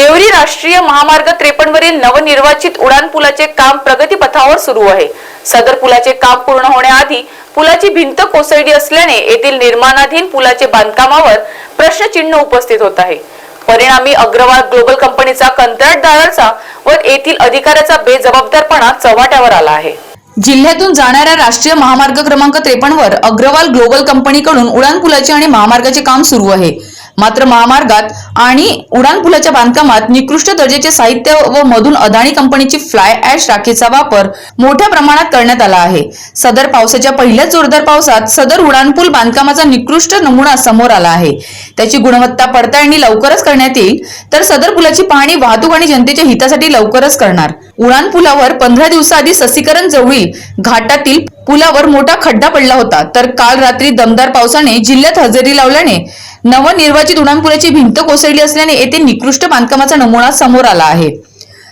देवरी राष्ट्रीय महामार्ग त्रेपन्न वरील नवनिर्वाचित उडान पुलाचे काम प्रगतीपथावर सुरू आहे. सदर पुलाचे काम पूर्ण होण्याआधी पुलाची भिंत कोसळली असल्याने येथील निर्माणाधीन पुलाचे बांधकामावर प्रश्नचिन्ह उपस्थित होत आहे. परिणामी अग्रवाल ग्लोबल कंपनीचा कंत्राटदाराचा व येथील अधिकाऱ्याचा बेजबाबदारपणा चव्हाट्यावर आला आहे. जिल्ह्यातून जाणाऱ्या राष्ट्रीय महामार्ग क्रमांक त्रेपन्न वर अग्रवाल ग्लोबल कंपनीकडून उडान पुलाचे आणि महामार्गाचे काम सुरू आहे. मात्र महामार्गात आणि उडान पुलाच्या बांधकामात निकृष्ट दर्जाचे साहित्य व मधून अदानी कंपनीची फ्लाय ऍश राखेचा वापर मोठ्या प्रमाणात करण्यात आला आहे. सदर पावसाच्या पहिल्याच जोरदार पावसात सदर उडाणपूल बांधकामाचा निकृष्ट नमुना समोर आला आहे. त्याची गुणवत्ता पडताळणी लवकरच करण्यात येईल तर सदर पुलाची पाहणी वाहतूक आणि जनतेच्या हितासाठी लवकरच करणार. उडान पुलावर पंधरा दिवसाआधी ससीकरण जवळील घाटातील पुलावर मोठा खड्डा पडला होता तर काल रात्री दमदार पावसाने जिल्ह्यात हजेरी लावल्याने नवनिर्वाचित उडाणपुलाची भिंत कोसळली. असल्याने येथे निकृष्ट बांधकामाचा नमुना समोर आला आहे.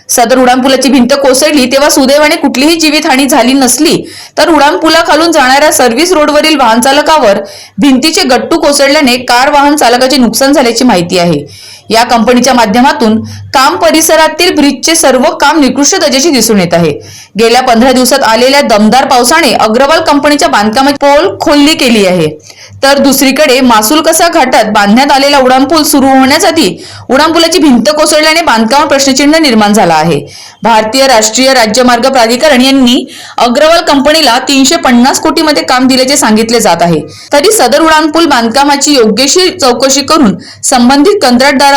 सदर उडानपुलाची भिंत कोसळली तेव्हा सुदैवाने कुठलीही जीवितहानी झाली नसली तर उडानपुलाखालून जाणाऱ्या सर्व्हिस रोडवरील वाहन चालकावर भिंतीचे गट्टू कोसळल्याने कार वाहन चालकाचे नुकसान झाल्याची माहिती आहे. या कंपनीच्या माध्यमातून काम परिसरातील ब्रिजचे सर्व काम निकृष्ट दर्जाचे दिसून येत आहे. गेल्या पंधरा दिवसात आलेल्या दमदार पावसाने अग्रवाल कंपनीच्या बांधकामाची पोल खोलली केली आहे. तर दुसरीकडे मासूल कसा घाटात बांधण्यात आलेला उडानपूल सुरू होण्यासाठी उडानपुलाची भिंत कोसळल्याने बांधकाम प्रश्नचिन्ह निर्माण झाला आहे. भारतीय राष्ट्रीय राज्यमार्ग प्राधिकरण यांनी अग्रवाल कंपनीला तीनशे पन्नास कोटीमध्ये काम दिल्याचे सांगितले जात आहे. तरी सदर उडानपूल बांधकामाची योग्यशीर चौकशी करून संबंधित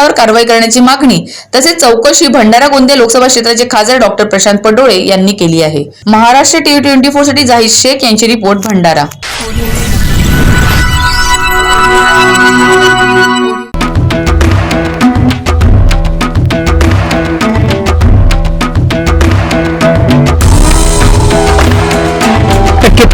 कंत्राटदारावर कारवाई करण्याची मागणी तसेच चौकशी भंडारा गोंदिया लोकसभा क्षेत्राचे खासदार डॉक्टर प्रशांत पडोळे यांनी केली आहे. महाराष्ट्र टीव्ही ट्वेंटी फोरसाठी जाहीर शेख यांची रिपोर्ट भंडारा.